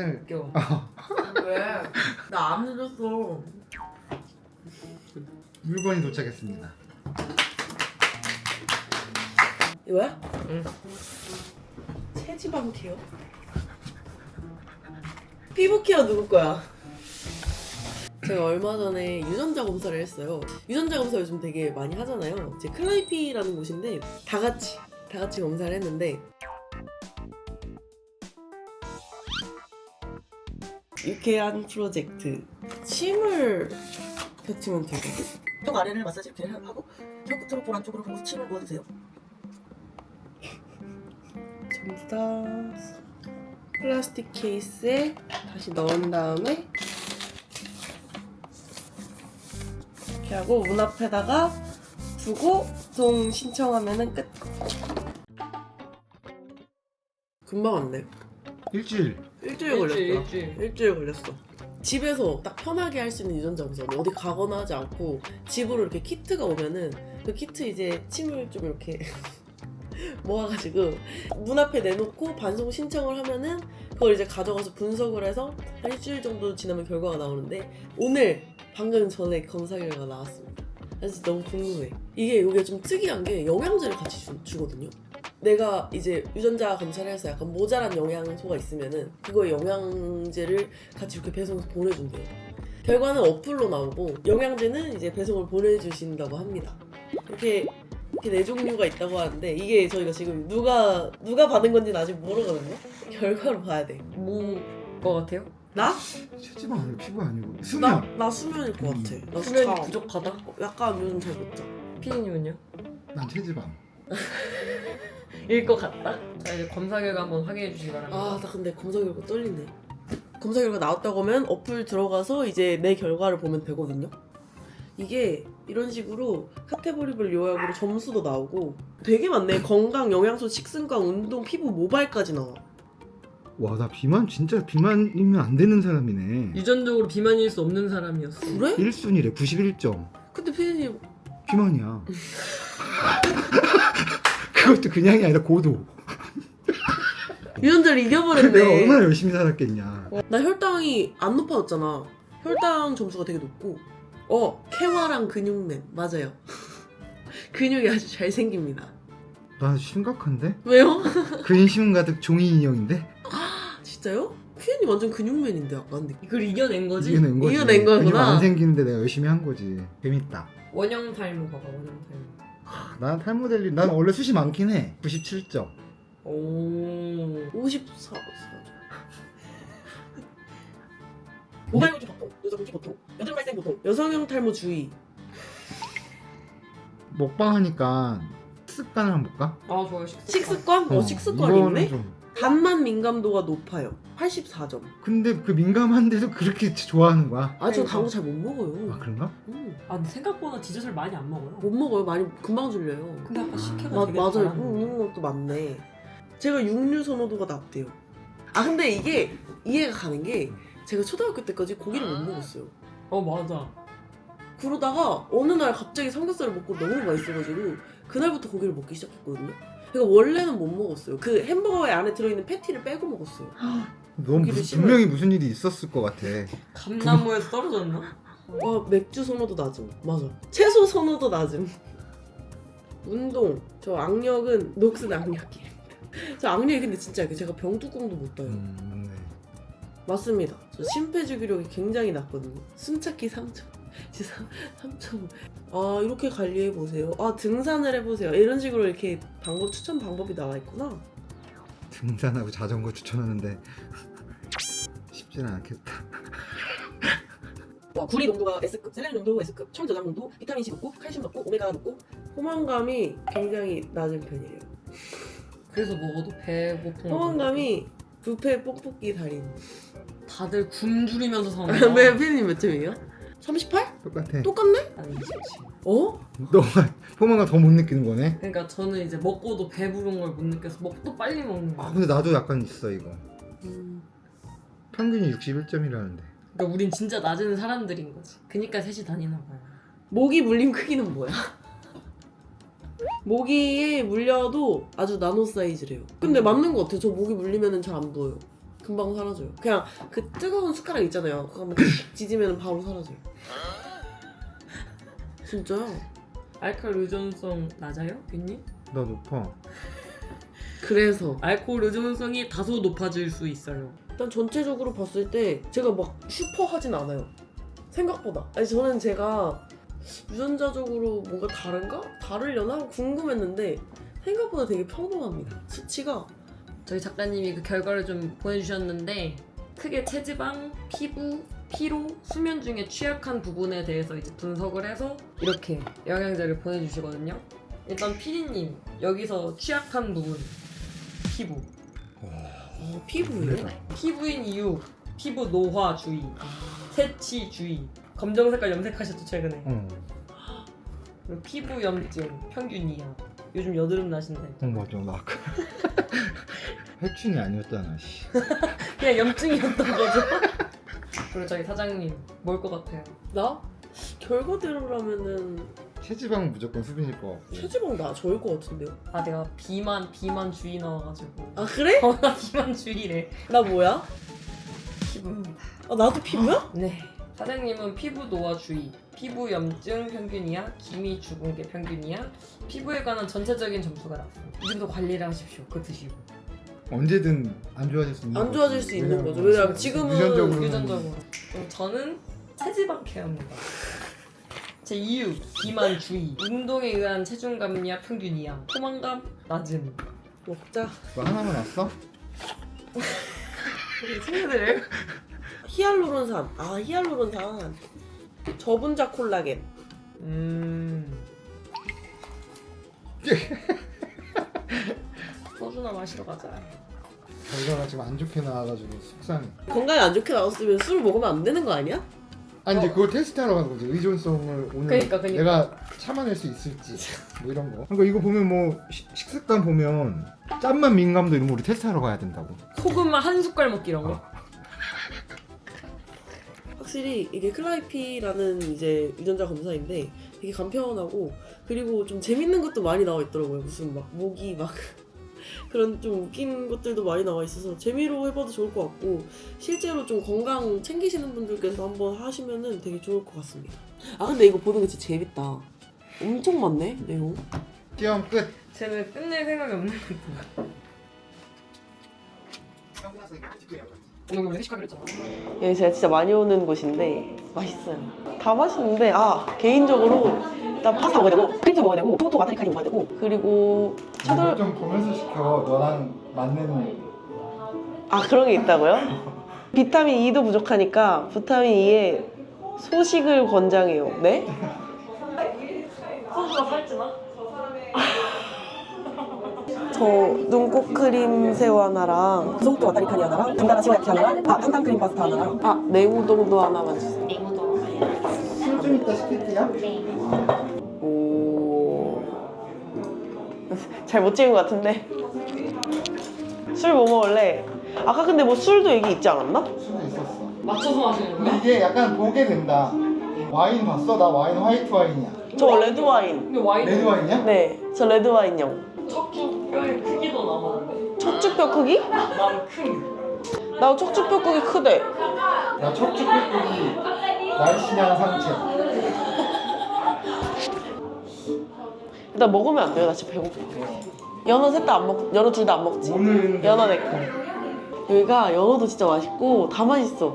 맨날 웃겨. 왜? 나 안 늦었어. 물건이 도착했습니다. 이거야? 응. 체지방 케어? 피부 케어 누구 거야? 제가 얼마 전에 유전자 검사를 했어요. 유전자 검사 요즘 되게 많이 하잖아요. 이제 클라이피라는 곳인데 다 같이 다 같이 검사를 했는데 유쾌한 프로젝트 침을 뱉으면 되거든. 쪽 아래를 마사지 이렇게 하고 저 끝으로 볼 안쪽으로 가서 침을 부어주세요. 전부 다 플라스틱 케이스에 다시 넣은 다음에 이렇게 하고 문 앞에다가 두고 송 신청하면은 끝. 금방 왔네. 일주일. 일주일 걸렸어. 일주일. 일주일 걸렸어. 집에서 딱 편하게 할 수 있는 유전자 검사 어디 가거나 하지 않고 집으로 이렇게 키트가 오면은 그 키트 이제 침을 좀 이렇게 모아가지고 문 앞에 내놓고 반송 신청을 하면은 그걸 이제 가져가서 분석을 해서 한 일주일 정도 지나면 결과가 나오는데 오늘 방금 전에 검사 결과가 나왔습니다. 그래서 너무 궁금해. 이게 이게 좀 특이한 게 영양제를 같이 주, 주거든요. 내가 이제 유전자 검사를 해서 약간 모자란 영양소가 있으면은 그거의 영양제를 같이 이렇게 배송해서 보내준대요. 결과는 어플로 나오고 영양제는 이제 배송을 보내주신다고 합니다. 이렇게 이렇게 네 종류가 있다고 하는데 이게 저희가 지금 누가 누가 받은 건지는 아직 모르거든요. 결과로 봐야 돼. 뭐거 같아요? 나? 체지방 아니고 피부 아니고 나, 수면. 나 수면일 것 같아. 나 수면이 자. 부족하다? 어, 약간 요즘 잘 못 자. 피디님은요? 난 체지방. 일 것 같다. 자 이제 검사 결과 한번 확인해 주시기 바랍니다. 아, 나 근데 검사 결과 떨리네. 검사 결과 나왔다고 하면 어플 들어가서 이제 내 결과를 보면 되거든요. 이게 이런 식으로 카테고리별 요약으로 점수도 나오고 되게 많네. 건강, 영양소, 식습관, 운동, 피부, 모발까지 나와. 와 나 비만 진짜 비만이면 안 되는 사람이네. 유전적으로 비만일 수 없는 사람이었어. 그래? 1순위래 91점. 근데 피디님 비만이야. 그것도 그냥이 아니라 고도. 유전자를 내가 이겨버렸네. 얼마나 열심히 살았겠냐. 나 혈당이 안 높아졌잖아. 혈당 점수가 되게 높고. 어, 쾌활한 근육맨. 맞아요. 근육이 아주 잘 생깁니다. 나 심각한데? 왜요? 근심 가득 종이 인형인데? 진짜요? 피디님 완전 근육맨인데 약간 느낌. 이걸 이겨낸 거지? 이겨낸 거지. 이겨낸 거구나. 근육 안 생기는데 내가 열심히 한 거지. 재밌다. 원형 탈모 봐봐 원형 탈모. 난 탈모델 일, 난 원래 숱이 많긴 해. 97점. 오. 54. 모발 구조 보통, 여성 구조 보통, 여드름 발생 보통, 여성형 탈모 주의. 먹방 하니까 습관을 한번 볼까? 아 좋아요 식습관. 식습관? 어, 식습관이 이거는 있네. 좀. 단맛 민감도가 높아요. 84점. 근데 그 민감한데도 그렇게 좋아하는 거야? 아, 저 그러니까. 단거잘못 먹어요. 아 그런가? 음, 아 근데 생각보다 디저트를 많이 안 먹어요. 못 먹어요. 많이 금방 줄려요. 근데 아까 식혜가 마, 되게 맞아요. 잘하는데. 음, 이런 것도 많네. 제가 육류 선호도가 낮대요. 아 근데 이게 이해가 가는 게 제가 초등학교 때까지 고기를 못 먹었어요. 어 맞아. 그러다가 어느 날 갑자기 삼겹살을 먹고 너무 맛있어가지고 그날부터 고기를 먹기 시작했거든요. 그러니까 원래는 못 먹었어요. 그 햄버거에 안에 들어있는 패티를 빼고 먹었어요. 너무 고기를 무슨. 분명히 무슨 일이 있었을 것 같아. 감나무에서 떨어졌나? 와 맥주 선호도 낮음. 맞아. 채소 선호도 낮음. 운동. 저 악력은 녹슨 악력이에요. 저 악력이 근데 진짜 제가 병뚜껑도 못 떠요. 음, 맞네. 맞습니다. 저 심폐주기력이 굉장히 낮거든요. 숨차기 3점. 진짜 3점. 아 이렇게 관리해 보세요. 아 등산을 해 보세요. 이런 식으로 이렇게 방법 추천 방법이 나와 있구나. 등산하고 자전거 추천하는데 쉽지는 않겠다. 와 구리 농도가 S급, 셀렌 농도 S급, 첨 저장 농도, 비타민 C 높고, 칼슘 높고, 오메가 높고, 포만감이 굉장히 낮은 편이에요. 그래서 먹어도 배고픈 거. 포만감이 부패 뽕뽑기 달인. 다들 굶주리면서 사는 네, 피디님 몇 점이에요? 38? 똑같아. 똑같네? 어? 너가 포만감 더 못 느끼는 거네. 그러니까 저는 이제 먹고도 배부른 걸 못 느껴서 먹도 빨리 먹는 아 거. 근데 나도 약간 있어 이거. 음, 평균이 61점이라는데. 그러니까 우린 진짜 낮은 사람들인 거지. 그니까 셋이 다니나 봐요. 모기 물림 크기는 뭐야? 모기에 물려도 아주 나노 사이즈래요. 근데 맞는 것 같아요. 저 모기 물리면 잘 안 보여요. 금방 사라져요. 그냥 그 뜨거운 숟가락 있잖아요. 그거 한번 지지면 바로 사라져요. 진짜요? 알코올 의존성 낮아요, 균님? 나 높아. 그래서 알코올 의존성이 다소 높아질 수 있어요. 일단 전체적으로 봤을 때 제가 막 슈퍼 하진 않아요. 생각보다. 아니 저는 제가 유전자적으로 뭔가 다른가? 다르려나? 궁금했는데 생각보다 되게 평범합니다. 수치가 저희 작가님이 그 결과를 좀 보내주셨는데 크게 체지방, 피부, 피로, 수면 중에 취약한 부분에 대해서 이제 분석을 해서 이렇게 영양제를 보내주시거든요. 일단 피디님 여기서 취약한 부분 피부. 어, 피부예요? 피부인 이유 피부 노화 주의 세치 주의. 검정 색깔 염색하셨죠 최근에? 어. 그리고 피부 염증 평균 이하. 요즘 여드름 나신대 어 맞아 나 아까 해충이 아니었잖아. 씨. 그냥 염증이었던 거죠 그리고 저희 사장님 뭘 것 같아요? 나? 결과대로라면은 체지방은 무조건 수빈일 것 같고. 체지방 나 저일 것 같은데요? 아 내가 비만 비만 주의 나와가지고 아 그래? 어 나 비만 주의래 나 뭐야? 피부입니다 아 나도 피부야? 네 사장님은 피부 노화 주의 피부 염증 평균 이하 기미 주근깨 평균 이하 피부에 관한 전체적인 점수가 낮습니다 이 정도 관리를 하십시오 그거 드시고 언제든 안 좋아질 수 있는 안. 좋아질 수 있는 거죠. 왜냐면 지금은 유전적으로 유전적으로 그럼 저는 체지방 케어입니다 제 이유 비만 주의 운동에 의한 체중 감량 평균 이하 포만감 낮음 먹자. 뭐 하나만 왔어? 우리 친구들 히알루론산. 아 히알루론산. 저분자 콜라겐. 음 소주나 마시러 가자 결과가 지금 안 좋게 나와가지고 속상해. 건강에 안 좋게 나왔으면 술 먹으면 안 되는 거 아니야? 아니 이제 그걸 테스트하러 가는 거지 의존성을 오늘 그러니까, 그러니까. 내가 참아낼 수 있을지 뭐 이런 거 그러니까 이거 보면 뭐 시- 식습관 보면 짠맛 민감도 이런 거 우리 테스트하러 가야 된다고 소금 한 숟갈 먹기 이런 거 확실히 이게 클라이피라는 이제 유전자 검사인데 되게 간편하고 그리고 좀 재밌는 것도 많이 나와 있더라고요. 무슨 막 모기 막 그런 좀 웃긴 것들도 많이 나와 있어서 재미로 해봐도 좋을 것 같고 실제로 좀 건강 챙기시는 분들께서 한번 하시면은 되게 좋을 것 같습니다. 아 근데 이거 보는 거 진짜 재밌다. 엄청 많네 내용. 시험 끝 쟤는 끝낼 생각이 없는 것 같아 오늘 회식하기로 했잖아 여기 제가 진짜 많이 오는 곳인데 맛있어요. 다 맛있는데 아 개인적으로 일단 파스타 먹어야 되고 크림치 먹어야 되고 토마토 마타리카리 먹어야 되고 그리고 차돌 좀 보면서 시켜 너랑 맞는 아 그런 게 있다고요? 비타민 E도 부족하니까 비타민 E에 소식을 권장해요. 네? 소주가 살찌나? 저 눈꽃 크림 새우 하나랑 소금도 와타리카리 하나랑 단단한 시원 야채 하나랑 아 한탕 크림 파스타 하나랑 아 냉우동도 하나만 주세요. 술좀 이따 시킬게요 오. 잘 못 찍은 것 같은데. 술 뭐 먹을래? 아까 근데 뭐 술도 얘기 있지 않았나? 술도 있었어 맞춰서 마시는 거야? 이게 약간 보게 된다 와인 봤어? 나 와인 화이트 와인이야 저 레드 와인. 근데 와인 레드 와인이야? 네, 저 레드 와인용. 척추 뼈의 크기도 남았는데 척추뼈 크기? 난 큰. 나 척추뼈 크기 크대. 나 척추뼈끼리 날씬한 상체 일단 먹으면 안 돼요. 나 진짜 배고파. 연어 셋 다 안 먹, 연어 둘 다 안 먹지. 연어 내 거. 여기가 연어도 진짜 맛있고 다 맛있어.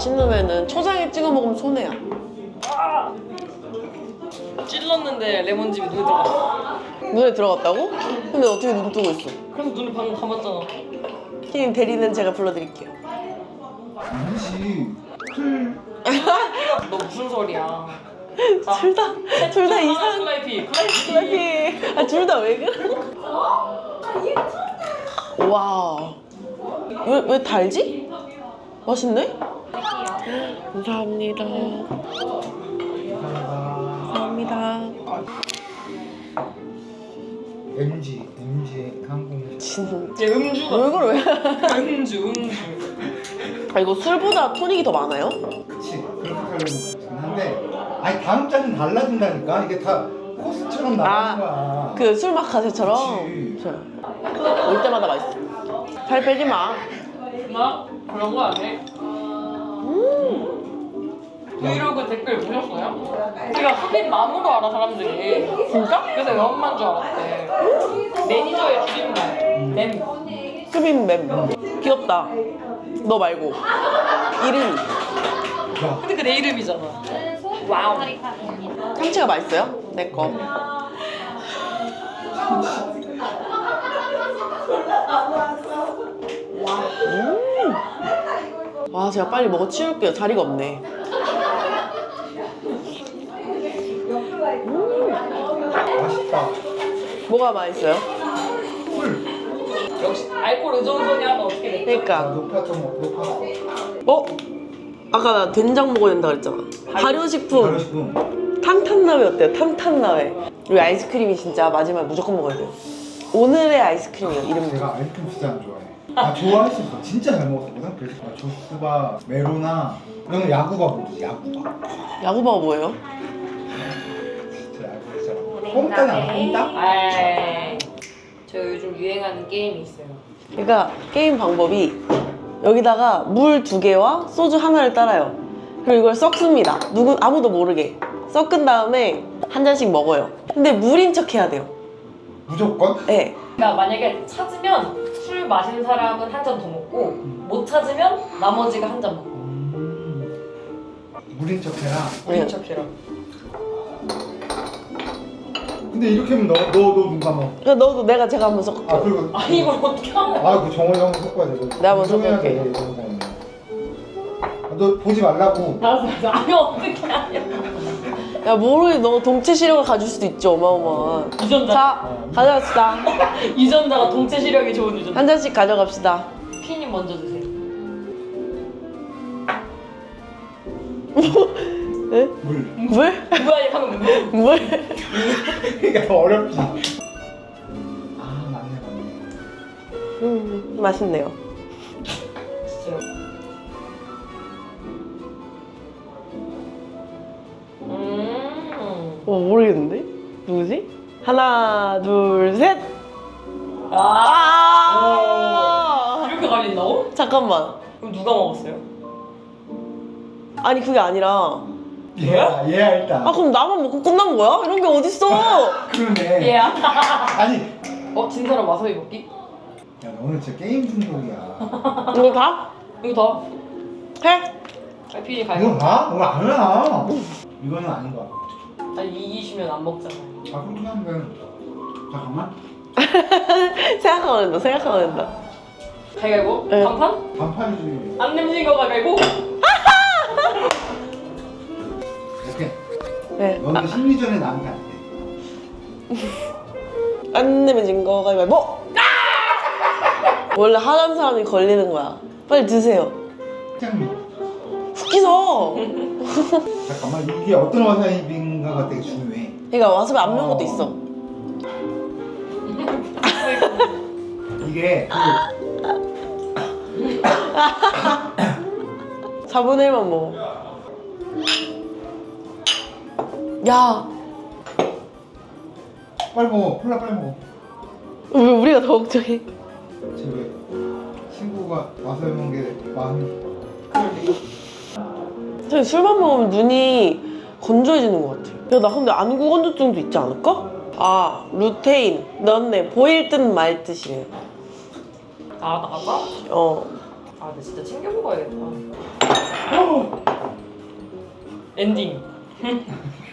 맛있는 회는 초장에 찍어 먹으면 손해야. 찔렀는데 레몬즙이 눈에 들어갔어. 눈에 들어갔다고? 근데 어떻게 눈 뜨고 있어? 그래서 눈을 방금 감았잖아. 피디님 대리는 제가 불러드릴게요. 아니지 클너 무슨 소리야? 둘 다, 둘 다 이상. 클라이피, 클라이피. 클래피. 아, 둘 다 왜 그래? 와. 왜, 왜 달지? 맛있네? 감사합니다. 감사합니다. MG MG 항공 진짜. 얘 음주가. 왜 그래? 음주, 음주. 아, 이거 술보다 토닉이 더 많아요? 그치 그렇게 하려면 좋긴 한데 아니 다음 잔은 달라진다니까 이게 다 코스처럼 나가는 거야. 그 술 마카세처럼. 그치. 올 때마다 맛있어. 살 빼지 마. 나 그런 거 안 해. 브이로그 댓글 보셨어요? 제가 흡입 나무로 알아 사람들이. 진짜? 그래서 연만 줄 알았대. 매니저의 줄임말. 램. 수빈 맴. 귀엽다. 너 말고. 이름이. 야, 근데 그 내 이름이잖아. 와우. 참치가 맛있어요? 내 거. 음. 와, 제가 빨리 먹어 치울게요. 자리가 없네. 맛있다. 뭐가 맛있어요? 술. 역시 알코올 의존성이 하면 어떻게 돼? 아, 그러니까. 높아져 높았어. 어? 아까 나 된장 먹어야 된다 그랬잖아. 발효식품. 발효식품. 탕탕나회 어때요? 탕탕나회. 우리 아이스크림이 진짜 마지막에 무조건 먹어야 돼요. 오늘의 아이스크림이요. 이름 제가 아이스크림 진짜 안 좋아해. 아 좋아했었어. 진짜 잘 먹었거든. 그래서 막 조스바, 메로나 이런 거 야구바 모르지 야구바. 야구바가 뭐예요? 알아? 뽕따? 에이. 저 요즘 유행하는 게임이 있어요. 그러니까 게임 방법이 여기다가 물 두 개와 소주 하나를 따라요. 그리고 이걸 섞습니다. 누구 아무도 모르게 섞은 다음에 한 잔씩 먹어요. 근데 물인 척 해야 돼요. 무조건? 네. 그러니까 만약에 찾으면 술 마신 사람은 한 잔 더 먹고 못 찾으면 나머지가 한 잔 먹고. 음. 물인 척해라. 우린 척해라. 근데 이렇게 하면 너, 너, 너 누가 먹어? 그러니까 너도 내가 제가 한번 섞을게. 아 그리고 아니 이걸 어떻게 거야? 아그 정원이 형 섞어야 돼. 내가 먼저 인정해야 섞을게. 아, 너 보지 말라고. 알았어 알았어. 아니 어떻게 하냐. 야 모르게 너 동체 시력을 가질 수도 있지 어마어마한. 유전자. 자 가져갑시다. 유전자가 동체 시력이 좋은 유전자. 한 잔씩 가져갑시다. 피님 먼저 드세요. 네? 물. 물? 뭐야 방금 뭐? 물? 그러니까 더 어렵지. 아 맞네 맞네. 음 맛있네요. 진짜. 음. 어 모르겠는데 누구지? 하나 둘 셋. 아. 아. 이렇게 갈린다고? 잠깐만. 그럼 누가 먹었어요? 아니 그게 아니라 얘야 얘야 일단. 아 그럼 나만 먹고 끝난 거야? 이런 게 어딨어? 그러네. 얘야. 아니. 어? 진 사람 와사비 먹기? 야 너는 진짜 게임 중독이야. 이거 다 이거 다. 해? 아, 피디 이거 가요. 봐? 이거 아니야. 이거는 아닌 거야. 아니 이기시면 안 먹잖아요. 아 그렇게 하면 돼. 잠깐만. 생각하면 된다. 생각하면 된다. 가위바위보? 네. 간판? 반팔이지. 안 냄진 거 가위바위보? 네. 너는 심리전에 나한테 안 돼. 안 내면 진 거 가위바위보. 원래 하는 사람이 걸리는 거야. 빨리 드세요. 짱미. 웃기서. 잠깐만 이게 어떤 와사비인가가 되게 중요해. 그러니까 와사비 안 매운 것도 있어. 이게 그 4분의 1만 먹어. 야, 빨리 먹어. 콜라 빨리 먹어. 왜 우리가 더 걱정해? 쟤왜 친구가 와사비 먹는 게 마음이 저희 술만 먹으면 눈이 건조해지는 것 같아요. 야, 나 근데 안구 건조증도 있지 않을까? 아, 루테인. 넣었네. 보일 듯 말 듯이네. 아 나가? 어. 아 근데 진짜 챙겨 먹어야겠다. 엔딩.